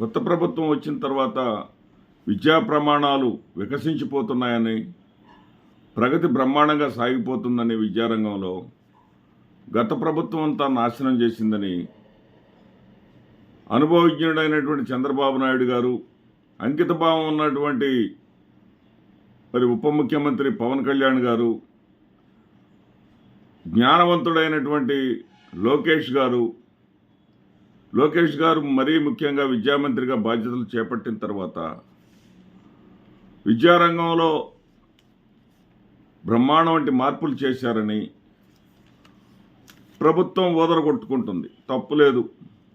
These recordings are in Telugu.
కొత్త ప్రభుత్వం వచ్చిన తర్వాత విద్యా ప్రమాణాలు వికసించిపోతున్నాయని ప్రగతి బ్రహ్మాండంగా సాగిపోతుందని విద్యారంగంలో గత ప్రభుత్వం అంతా నాశనం చేసిందని అనుభవజ్ఞుడైనటువంటి చంద్రబాబు నాయుడు గారు అంకితభావం ఉన్నటువంటి మరి ఉప ముఖ్యమంత్రి పవన్ కళ్యాణ్ గారు జ్ఞానవంతుడైనటువంటి లోకేష్ గారు లోకేష్ గారు మరీ ముఖ్యంగా విద్యామంత్రిగా బాధ్యతలు చేపట్టిన తర్వాత విద్యారంగంలో బ్రహ్మాండం వంటి మార్పులు చేశారని ప్రభుత్వం ఓదరగొట్టుకుంటుంది. తప్పులేదు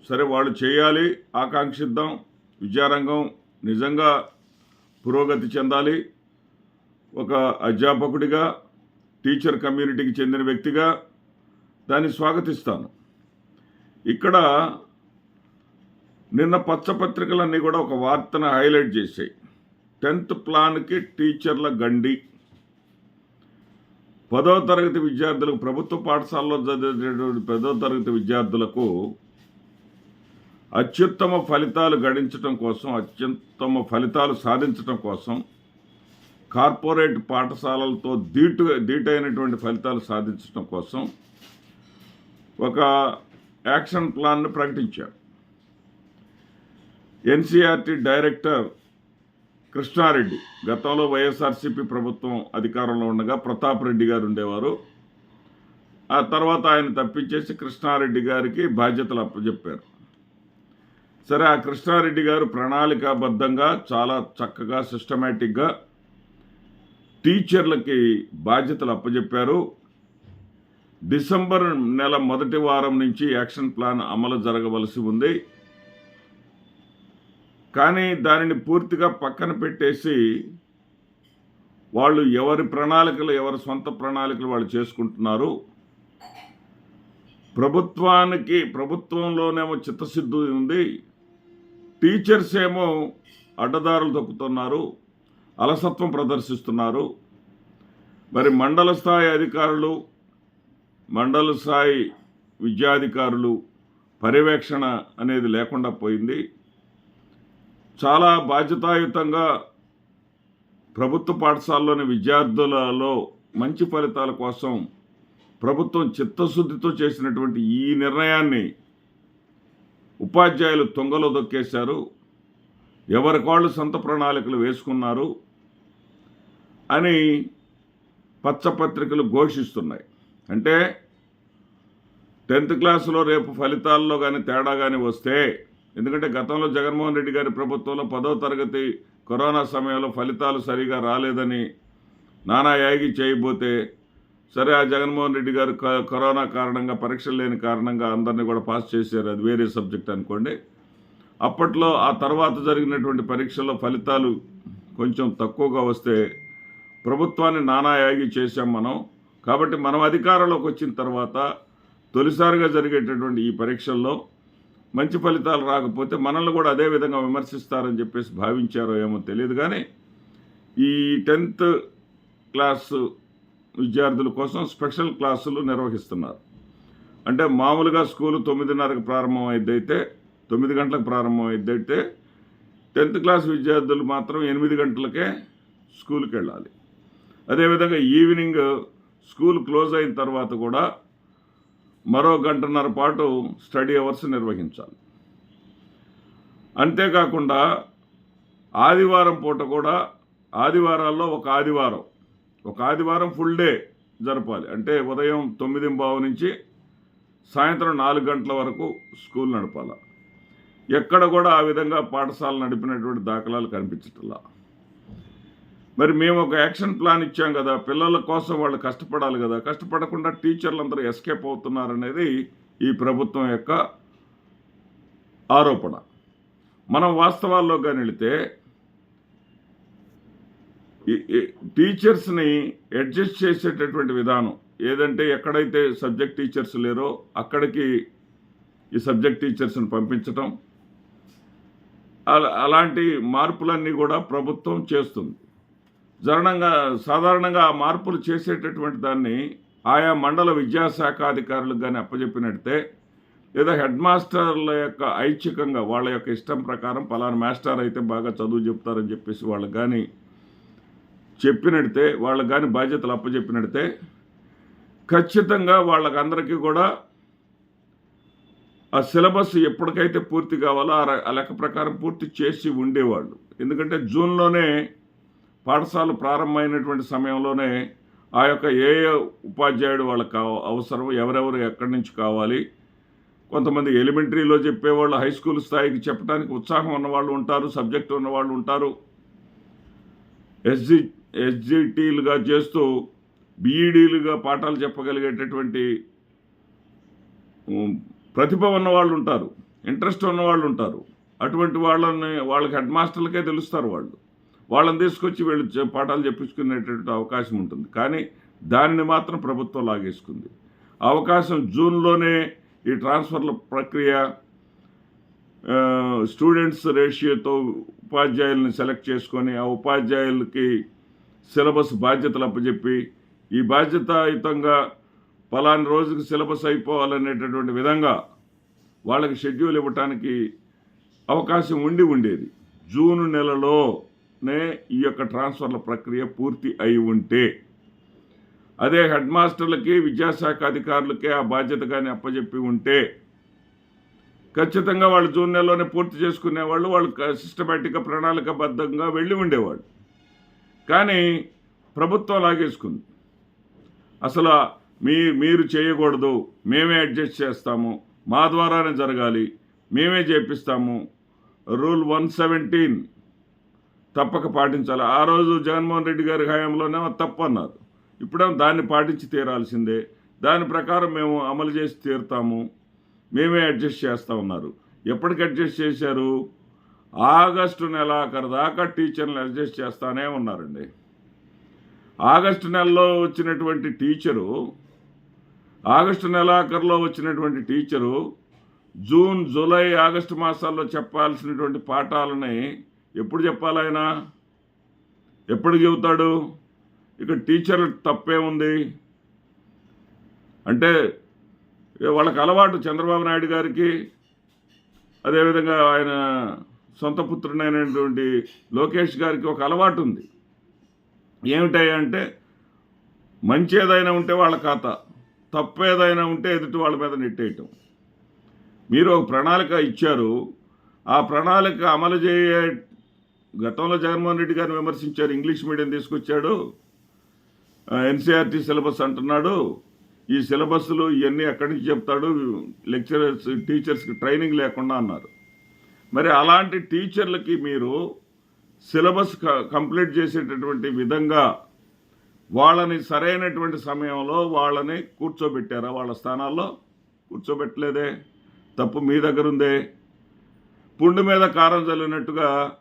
సరే వాళ్ళు చేయాలి ఆకాంక్షిద్దాం. విద్యారంగం నిజంగా పురోగతి చెందాలి. ఒక అధ్యాపకుడిగా టీచర్ కమ్యూనిటీకి చెందిన వ్యక్తిగా దాన్ని స్వాగతిస్తాను. ఇక్కడ నిన్న పచ్చపత్రికలన్నీ కూడా ఒక వార్తను హైలైట్ చేశాయి. టెన్త్ ప్లాన్కి టీచర్ల గండి. పదో తరగతి విద్యార్థులకు ప్రభుత్వ పాఠశాలలో చదివేటటువంటి పదో తరగతి విద్యార్థులకు అత్యుత్తమ ఫలితాలు గడించడం కోసం అత్యుత్తమ ఫలితాలు సాధించడం కోసం కార్పొరేట్ పాఠశాలలతో దీటు దీటైనటువంటి ఫలితాలు సాధించడం కోసం ఒక యాక్షన్ ప్లాన్ను ప్రకటించారు. ఎన్సీఆర్టీ డైరెక్టర్ కృష్ణారెడ్డి గతంలో వైఎస్ఆర్సీపీ ప్రభుత్వం అధికారంలో ఉండగా ప్రతాప్ రెడ్డి గారు ఉండేవారు. ఆ తర్వాత ఆయన తప్పించేసి కృష్ణారెడ్డి గారికి బాధ్యతలు అప్పచెప్పారు సరే ఆ కృష్ణారెడ్డి గారు ప్రణాళికాబద్ధంగా చాలా చక్కగా సిస్టమేటిక్గా టీచర్లకి బాధ్యతలు అప్పచెప్పారు డిసెంబర్ నెల మొదటి వారం నుంచి యాక్షన్ ప్లాన్ అమలు జరగవలసి ఉంది. కానీ దానిని పూర్తిగా పక్కన పెట్టేసి వాళ్ళు ఎవరి ప్రణాళికలు ఎవరి సొంత ప్రణాళికలు వాళ్ళు చేసుకుంటున్నారు. ప్రభుత్వానికి ప్రభుత్వంలోనేమో చిత్తశుద్ధి ఉంది. టీచర్స్ ఏమో అడ్డదారులు తొక్కుతున్నారు. అలసత్వం ప్రదర్శిస్తున్నారు. మరి మండల స్థాయి అధికారులు మండల స్థాయి విద్యాధికారులు పర్యవేక్షణ అనేది లేకుండా పోయింది. చాలా బాధ్యతాయుతంగా ప్రభుత్వ పాఠశాలలోని విద్యార్థులలో మంచి ఫలితాల కోసం ప్రభుత్వం చిత్తశుద్ధితో చేసినటువంటి ఈ నిర్ణయాన్ని ఉపాధ్యాయులు తొంగలో దొక్కేశారు. ఎవరికాళ్ళు సొంత ప్రణాళికలు వేసుకున్నారు అని పచ్చపత్రికలు ఘోషిస్తున్నాయి. అంటే టెన్త్ క్లాసులో రేపు ఫలితాల్లో కానీ తేడా కానీ వస్తే ఎందుకంటే గతంలో జగన్మోహన్ రెడ్డి గారి ప్రభుత్వంలో పదో తరగతి కరోనా సమయంలో ఫలితాలు సరిగా రాలేదని నానా యాగి చేయబోతే సరే ఆ జగన్మోహన్ రెడ్డి గారు క- కరోనా కారణంగా పరీక్షలు లేని కారణంగా అందరినీ కూడా పాస్ చేశారు. అది వేరే సబ్జెక్ట్ అనుకోండి. అప్పట్లో ఆ తర్వాత జరిగినటువంటి పరీక్షల్లో ఫలితాలు కొంచెం తక్కువగా వస్తే ప్రభుత్వాన్ని నానా యాగి చేశాం మనం. కాబట్టి మనం అధికారంలోకి వచ్చిన తర్వాత తొలిసారిగా జరిగేటటువంటి ఈ పరీక్షల్లో మంచి ఫలితాలు రాకపోతే మనల్ని కూడా అదే విధంగా విమర్శిస్తారని చెప్పేసి భావించారో ఏమో తెలియదు. కానీ ఈ టెన్త్ క్లాసు విద్యార్థుల కోసం స్పెషల్ క్లాసులు నిర్వహిస్తున్నారు. అంటే మామూలుగా స్కూలు తొమ్మిదిన్నరకు ప్రారంభం అయితే తొమ్మిది గంటలకు ప్రారంభం అయితే టెన్త్ క్లాస్ విద్యార్థులు మాత్రం ఎనిమిది గంటలకే స్కూల్కి వెళ్ళాలి అదేవిధంగా ఈవినింగ్ స్కూల్ క్లోజ్ అయిన తర్వాత కూడా మరో గంటన్నర పాటు స్టడీ అవర్స్ నిర్వహించాలి. అంతేకాకుండా ఆదివారం పూట కూడా ఆదివారాల్లో ఒక ఆదివారం ఒక ఆదివారం ఫుల్ డే జరపాలి. అంటే ఉదయం తొమ్మిది బావు నుంచి సాయంత్రం నాలుగు గంటల వరకు స్కూల్ నడపాలి. ఎక్కడ కూడా ఆ విధంగా పాఠశాల నడిపినటువంటి దాఖలాలు కనిపించట్లా. మరి మేము ఒక యాక్షన్ ప్లాన్ ఇచ్చాం కదా పిల్లల కోసం వాళ్ళు కష్టపడాలి కదా కష్టపడకుండా టీచర్లు అందరూ ఎస్కేప్ అవుతున్నారనేది ఈ ప్రభుత్వం యొక్క ఆరోపణ. మనం వాస్తవాల్లో కానీ వెళితే టీచర్స్ని అడ్జస్ట్ చేసేటటువంటి విధానం ఏదంటే ఎక్కడైతే సబ్జెక్ట్ టీచర్స్ లేరో అక్కడికి ఈ సబ్జెక్ట్ టీచర్స్ని పంపించటం అలా- అలాంటి మార్పులన్నీ కూడా ప్రభుత్వం చేస్తుంది. జరణంగా సాధారణంగా మార్పులు చేసేటటువంటి దాన్ని ఆయా మండల విద్యాశాఖాధికారులకు కానీ అప్పజెప్పినట్టే లేదా హెడ్ మాస్టర్ల యొక్క ఐచ్ఛికంగా వాళ్ళ యొక్క ఇష్టం ప్రకారం పలానా మాస్టర్ అయితే బాగా చదువు చెప్తారని చెప్పేసి వాళ్ళకి కానీ చెప్పినడితే వాళ్ళకి కానీ బాధ్యతలు అప్పచెప్పినడితే ఖచ్చితంగా వాళ్ళకందరికీ కూడా ఆ సిలబస్ ఎప్పటికైతే పూర్తి కావాలో ఆ ర- ఆ లెక్క ప్రకారం పూర్తి చేసి ఉండేవాళ్ళు. ఎందుకంటే జూన్లోనే పాఠశాల ప్రారంభమైనటువంటి సమయంలోనే ఆ యొక్క ఏ ఉపాధ్యాయుడు వాళ్ళకి కావ అవసరం ఎవరెవరు ఎక్కడి నుంచి కావాలి. కొంతమంది ఎలిమెంటరీలో చెప్పేవాళ్ళు హై స్కూల్ స్థాయికి చెప్పడానికి ఉత్సాహం ఉన్నవాళ్ళు ఉంటారు సబ్జెక్ట్ ఉన్నవాళ్ళు ఉంటారు. ఎస్జి ఎస్జిటీలుగా చేస్తూ బీఈడీలుగా పాఠాలు చెప్పగలిగేటటువంటి ప్రతిభ ఉన్న వాళ్ళు ఉంటారు ఇంట్రెస్ట్ ఉన్న వాళ్ళు ఉంటారు. అటువంటి వాళ్ళని వాళ్ళకి హెడ్ మాస్టర్లకే తెలుస్తారు వాళ్ళు. వాళ్ళని తీసుకొచ్చి వీళ్ళు పాఠాలు చెప్పించుకునేటటువంటి అవకాశం ఉంటుంది. కానీ దానిని మాత్రం ప్రభుత్వం లాగేసుకుంది. అవకాశం జూన్లోనే ఈ ట్రాన్స్ఫర్ల ప్రక్రియ స్టూడెంట్స్ రేషియోతో ఉపాధ్యాయుల్ని సెలెక్ట్ చేసుకొని ఆ ఉపాధ్యాయులకి సిలబస్ బాధ్యతలు అప్పచెప్పి ఈ బాధ్యతాయుతంగా పలాని రోజుకి సిలబస్ అయిపోవాలనేటటువంటి విధంగా వాళ్ళకి షెడ్యూల్ ఇవ్వటానికి అవకాశం ఉండి ఉండేది. జూన్ నే ఈ యొక్క ట్రాన్స్ఫర్ల ప్రక్రియ పూర్తి అయి ఉంటే. అదే హెడ్ మాస్టర్లకి విద్యాశాఖ అధికారులకే ఆ బాధ్యత కానీ అప్పజెప్పి ఉంటే. ఖచ్చితంగా వాళ్ళు జూన్ నెలలోనే పూర్తి చేసుకునేవాళ్ళు వాళ్ళు సిస్టమేటిక్గా ప్రణాళికబద్ధంగా వెళ్ళి ఉండేవాళ్ళు. కానీ ప్రభుత్వం లాగేసుకుంది. అసలు మీ మీరు చేయకూడదు మేమే అడ్జస్ట్ చేస్తాము మా ద్వారానే జరగాలి మేమే చేపిస్తాము. రూల్ వన్ సెవెంటీన్ తప్పక పాటించాలి. ఆ రోజు జగన్మోహన్ రెడ్డి గారి హయాంలోనే తప్పు అన్నారు. ఇప్పుడేమో దాన్ని పాటించి తీరాల్సిందే. దాని ప్రకారం మేము అమలు చేసి తీరుతాము. మేమే అడ్జస్ట్ చేస్తా ఉన్నారు. ఎప్పటికి అడ్జస్ట్ చేశారు? ఆగస్టు నెలాఖరు దాకా టీచర్లు అడ్జస్ట్ చేస్తానే ఉన్నారండి. ఆగస్టు నెలలో వచ్చినటువంటి టీచరు ఆగస్టు నెలాఖరులో వచ్చినటువంటి టీచరు జూన్ జూలై ఆగస్టు మాసాల్లో చెప్పాల్సినటువంటి పాఠాలని ఎప్పుడు చెప్పాలైన ఎప్పుడు చెబుతాడు? ఇక్కడ టీచర్ తప్పే ఉంది. అంటే వాళ్ళకి అలవాటు చంద్రబాబు నాయుడు గారికి. అదేవిధంగా ఆయన సొంత పుత్రుడైనటువంటి లోకేష్ గారికి ఒక అలవాటు ఉంది. ఏమిటాయి అంటే మంచి ఏదైనా ఉంటే వాళ్ళ ఖాతా తప్పు ఏదైనా ఉంటే ఎదుటి వాళ్ళ మీద నెట్టేయటం. మీరు ఒక ప్రణాళిక ఇచ్చారు. ఆ ప్రణాళిక అమలు చేయ గతంలో జగన్మోహన్ రెడ్డి గారిని విమర్శించారు. ఇంగ్లీష్ మీడియం తీసుకొచ్చాడు. ఎన్సీఆర్టీ సిలబస్ అంటున్నాడు. ఈ సిలబస్లు ఇవన్నీ ఎక్కడి నుంచి చెప్తాడు? లెక్చరర్స్ టీచర్స్కి ట్రైనింగ్ లేకుండా అన్నారు. మరి అలాంటి టీచర్లకి మీరు సిలబస్ క- కంప్లీట్ చేసేటటువంటి విధంగా వాళ్ళని సరైనటువంటి సమయంలో వాళ్ళని కూర్చోబెట్టారా? వాళ్ళ స్థానాల్లో కూర్చోబెట్టలేదే? తప్పు మీ దగ్గరుందే? పుండు మీద కారం చల్లినట్టుగా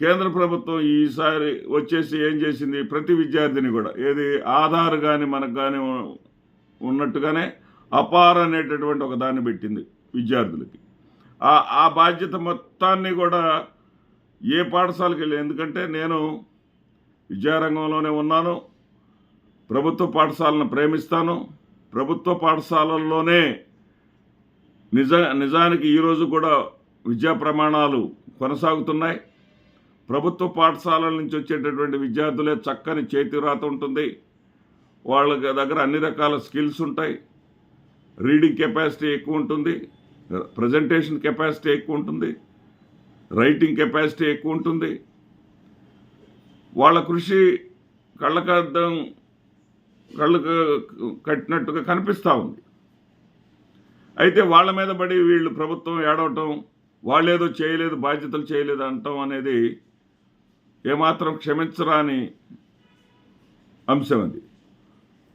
కేంద్ర ప్రభుత్వం ఈసారి వచ్చేసి ఏం చేసింది? ప్రతి విద్యార్థిని కూడా ఏది ఆధార్ కానీ మనకు కానీ ఉన్నట్టుగానే అపార్ అనేటటువంటి ఒక దాన్ని పెట్టింది విద్యార్థులకి. ఆ బాధ్యత మొత్తాన్ని కూడా ఏ పాఠశాలకు వెళ్ళి ఎందుకంటే నేను విద్యారంగంలోనే ఉన్నాను ప్రభుత్వ పాఠశాలను ప్రేమిస్తాను ప్రభుత్వ పాఠశాలల్లోనే నిజ నిజానికి ఈరోజు కూడా విద్యా ప్రమాణాలు కొనసాగుతున్నాయి. ప్రభుత్వ పాఠశాలల నుంచి వచ్చేటటువంటి విద్యార్థులే చక్కని చేతి రాత ఉంటుంది. వాళ్ళ దగ్గర అన్ని రకాల స్కిల్స్ ఉంటాయి. రీడింగ్ కెపాసిటీ ఎక్కువ ఉంటుంది. ప్రజెంటేషన్ కెపాసిటీ ఎక్కువ ఉంటుంది. రైటింగ్ కెపాసిటీ ఎక్కువ ఉంటుంది. వాళ్ళ కృషి కళ్ళకద్దం కళ్ళకు కట్టినట్టుగా కనిపిస్తూ ఉంది. అయితే వాళ్ళ మీద పడి వీళ్ళు ప్రభుత్వం ఏడవటం వాళ్ళేదో చేయలేదు బాధ్యతలు చేయలేదు అంటాం అనేది ఏమాత్రం క్షమించరాని అంశం అది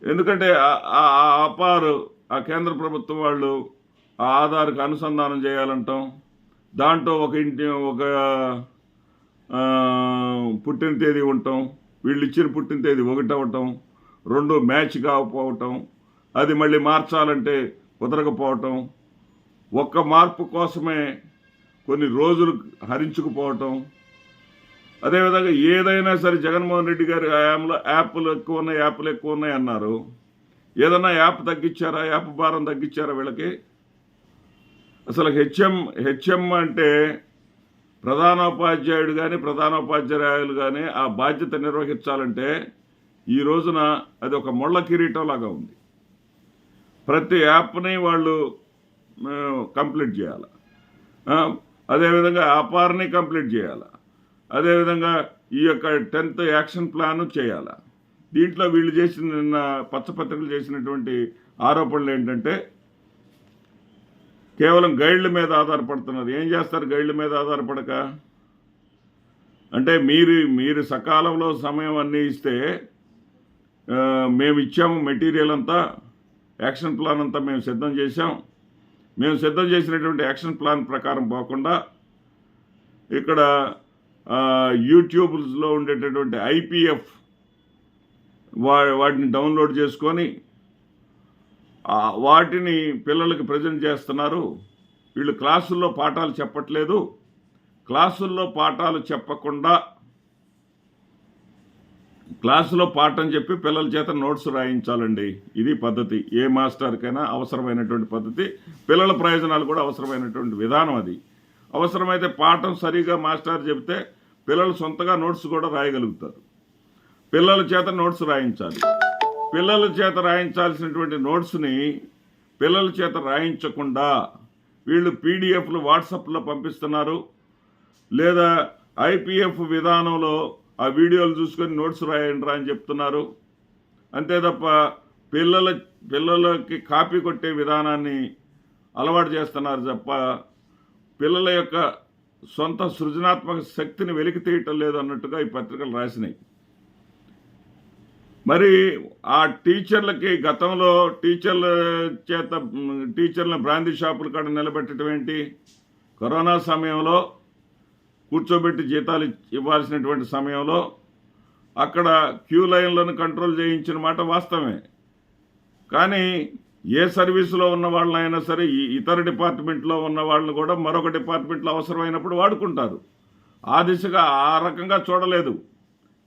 ఎందుకంటే ఆ- ఆ- అపారు ఆ కేంద్ర ప్రభుత్వం వాళ్ళు ఆ ఆధార్కి అనుసంధానం చేయాలంటాం. దాంట్లో ఒక ఇంటి ఒక పుట్టిన తేదీ ఉండటం వీళ్ళు ఇచ్చిన పుట్టిన తేదీ ఒకటి అవ్వటం రెండు మ్యాచ్ కాకపోవటం అది మళ్ళీ మార్చాలంటే కుదరకపోవటం ఒక్క మార్పు కోసమే కొన్ని రోజులు హరించుకుపోవటం అదేవిధంగా ఏదైనా సరే జగన్మోహన్ రెడ్డి గారి హయాంలో యాప్లు ఎక్కువ ఉన్నాయి యాప్లు ఎక్కువ ఉన్నాయి అన్నారు. ఏదన్నా యాప్ తగ్గించారా యాప్ భారం తగ్గించారా వీళ్ళకి? అసలు హెచ్ఎం హెచ్ఎం అంటే ప్రధానోపాధ్యాయుడు కానీ ప్రధానోపాధ్యాయులు కానీ ఆ బాధ్యత నిర్వహించాలంటే ఈ రోజున అది ఒక ముళ్ళ కిరీటం లాగా ఉంది. ప్రతి యాప్ని వాళ్ళు కంప్లీట్ చేయాలి. అదేవిధంగా అపార్ని కంప్లీట్ చేయాలి. అదేవిధంగా ఈ యొక్క టెన్త్ యాక్షన్ ప్లాన్ చేయాలి? దీంట్లో వీళ్ళు చేసిన నిన్న పచ్చపత్రికలు చేసినటువంటి ఆరోపణలు ఏంటంటే కేవలం గైడ్ల మీద ఆధారపడుతున్నారు ఏం చేస్తారు గైడ్ల మీద ఆధారపడక? అంటే మీరు మీరు సకాలంలో సమయం అన్నీ ఇస్తే మేము ఇచ్చాము మెటీరియల్ అంతా యాక్షన్ ప్లాన్ అంతా మేము సిద్ధం చేశాం. మేము సిద్ధం చేసినటువంటి యాక్షన్ ప్లాన్ ప్రకారం పోకుండా ఇక్కడ యూట్యూబ్స్లో ఉండేటటువంటి ఐపీఎఫ్ వా వాటిని డౌన్లోడ్ చేసుకొని వాటిని పిల్లలకు ప్రజెంట్ చేస్తున్నారు. వీళ్ళు క్లాసుల్లో పాఠాలు చెప్పట్లేదు. క్లాసుల్లో పాఠాలు చెప్పకుండా క్లాసులో పాఠం చెప్పి పిల్లల చేత నోట్స్ రాయించాలండి. ఇది పద్ధతి. ఏ మాస్టర్కైనా అవసరమైనటువంటి పద్ధతి. పిల్లల ప్రయోజనాలు కూడా అవసరమైనటువంటి విధానం అది. అవసరమైతే పాఠం సరిగా మాస్టర్ చెబితే పిల్లలు సొంతగా నోట్స్ కూడా రాయగలుగుతారు. పిల్లల చేత నోట్స్ రాయించాలి. పిల్లల చేత రాయించాల్సినటువంటి నోట్స్ని పిల్లల చేత రాయించకుండా వీళ్ళు పీడిఎఫ్లు వాట్సాప్లో పంపిస్తున్నారు. లేదా ఐపీఎఫ్ విధానంలో ఆ వీడియోలు చూసుకొని నోట్స్ రాయండి రా అని చెప్తున్నారు. అంతే తప్ప పిల్లల పిల్లలకి కాపీ కొట్టే విధానాన్ని అలవాటు చేస్తున్నారు తప్ప పిల్లల యొక్క సొంత సృజనాత్మక శక్తిని వెలికి తీయటం లేదు అన్నట్టుగా ఈ పత్రికలు రాసినాయి. మరి ఆ టీచర్లకి గతంలో టీచర్ల చేత టీచర్లను బ్రాందీ షాపుల కాడ నిలబెట్టడం ఏంటి? కరోనా సమయంలో కూర్చోబెట్టి జీతాలు ఇవ్వాల్సినటువంటి సమయంలో అక్కడ క్యూ లైన్లను కంట్రోల్ చేయించిన మాట వాస్తవమే. కానీ ఏ సర్వీసులో ఉన్న వాళ్ళైనా సరే ఇతర డిపార్ట్మెంట్లో ఉన్న వాళ్ళని కూడా మరొక డిపార్ట్మెంట్లో అవసరమైనప్పుడు వాడుకుంటారు. ఆ దిశగా ఆ రకంగా చూడలేదు.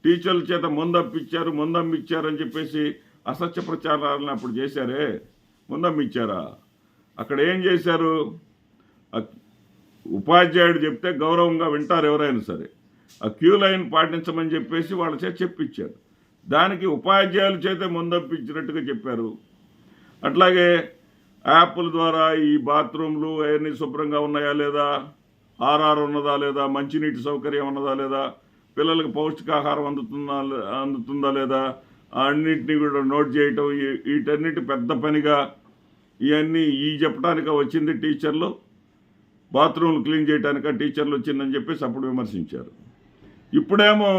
టీచర్ల చేత ముందప్పిచ్చారు ముందమ్మిచ్చారు అని చెప్పేసి అసత్య ప్రచారాలను అప్పుడు చేశారే. ముందమ్మిచ్చారా? అక్కడ ఏం చేశారు? ఉపాధ్యాయుడు చెప్తే గౌరవంగా వింటారు ఎవరైనా సరే. ఆ క్యూ లైన్ పాటించమని చెప్పేసి వాళ్ళ చేత చెప్పించారు. దానికి ఉపాధ్యాయుల చేతే ముందప్పించినట్టుగా చెప్పారు. అట్లాగే యాప్ల ద్వారా ఈ బాత్రూమ్లు అవన్నీ శుభ్రంగా ఉన్నాయా లేదా? ఆర్ఆర్ ఉన్నదా లేదా? మంచినీటి సౌకర్యం ఉన్నదా లేదా? పిల్లలకు పౌష్టికాహారం అందుతుందా అందుతుందా లేదా? అన్నింటినీ కూడా నోట్ చేయటం వీటన్నిటి పెద్ద పనిగా ఇవన్నీ ఈ చెప్పడానిక వచ్చింది టీచర్లు. బాత్రూమ్లు క్లీన్ చేయడానిక టీచర్లు వచ్చిందని చెప్పేసి అప్పుడు విమర్శించారు. ఇప్పుడేమో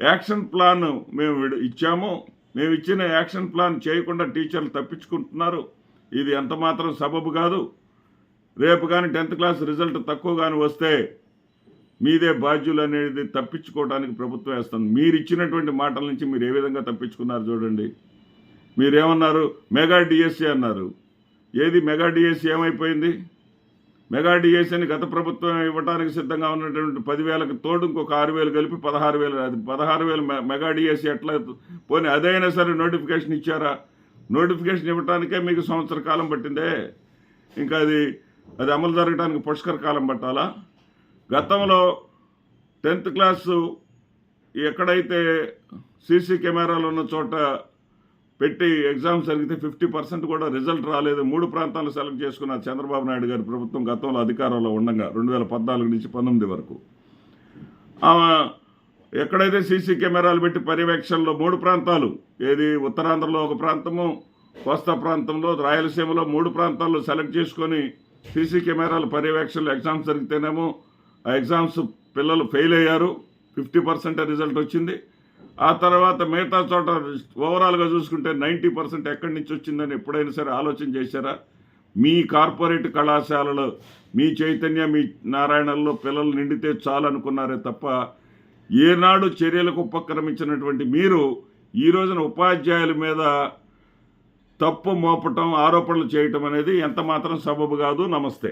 యాక్షన్ ప్లాన్ మేము ఇచ్చాము. మేము ఇచ్చిన యాక్షన్ ప్లాన్ చేయకుండా టీచర్లు తప్పించుకుంటున్నారు. ఇది ఎంత మాత్రం సబబు కాదు. రేపు కానీ టెన్త్ క్లాస్ రిజల్ట్ తక్కువ కానీ వస్తే మీదే బాధ్యులు అనేది తప్పించుకోవడానికి ప్రభుత్వం వేస్తుంది. మీరు ఇచ్చినటువంటి మాటల నుంచి మీరు ఏ విధంగా తప్పించుకున్నారు చూడండి. మీరేమన్నారు? మెగా డిఎస్సి అన్నారు. ఏది మెగా డిఎస్సి ఏమైపోయింది? మెగా డిఎస్సీని గత ప్రభుత్వం ఇవ్వడానికి సిద్ధంగా ఉన్నటువంటి పదివేలకు తోడు ఇంకొక ఆరు వేలు కలిపి పదహారు వేలు అది పదహారు వేలు మె- మెగా డిఎస్సీ ఎట్లా పోనీ అదైనా సరే నోటిఫికేషన్ ఇచ్చారా? నోటిఫికేషన్ ఇవ్వటానికే మీకు సంవత్సర కాలం పట్టిందే. ఇంకా అది అది అమలు జరగడానికి పుష్కర కాలం పట్టాలా? గతంలో టెన్త్ క్లాసు ఎక్కడైతే సీసీ కెమెరాలు ఉన్న చోట పెట్టి ఎగ్జామ్స్ జరిగితే ఫిఫ్టీ పర్సెంట్ కూడా రిజల్ట్ రాలేదు. మూడు ప్రాంతాలు సెలెక్ట్ చేసుకున్న చంద్రబాబు నాయుడు గారి ప్రభుత్వం గతంలో అధికారంలో ఉండగా రెండు వేల పద్నాలుగు నుంచి పంతొమ్మిది వరకు. ఎక్కడైతే సీసీ కెమెరాలు పెట్టి పర్యవేక్షణలో మూడు ప్రాంతాలు ఏది ఉత్తరాంధ్రలో ఒక ప్రాంతము కోస్తా ప్రాంతంలో రాయలసీమలో మూడు ప్రాంతాల్లో సెలెక్ట్ చేసుకొని సీసీ కెమెరాల పర్యవేక్షణలో ఎగ్జామ్స్ జరిగితేనేమో ఆ ఎగ్జామ్స్ పిల్లలు ఫెయిల్ అయ్యారు. ఫిఫ్టీ పర్సెంట్ రిజల్ట్ వచ్చింది. ఆ తర్వాత మిగతా చోట ఓవరాల్గా చూసుకుంటే నైంటీ పర్సెంట్ ఎక్కడి నుంచి వచ్చిందని ఎప్పుడైనా సరే ఆలోచన చేశారా? మీ కార్పొరేట్ కళాశాలలో మీ చైతన్య మీ నారాయణల్లో పిల్లలు నిండితే చాలు అనుకున్నారే తప్ప ఏనాడు చర్యలకు ఉపక్రమించినటువంటి మీరు ఈ రోజున ఉపాధ్యాయుల మీద తప్పు మోపటం ఆరోపణలు చేయటం అనేది ఎంత మాత్రం సబబు కాదు. నమస్తే.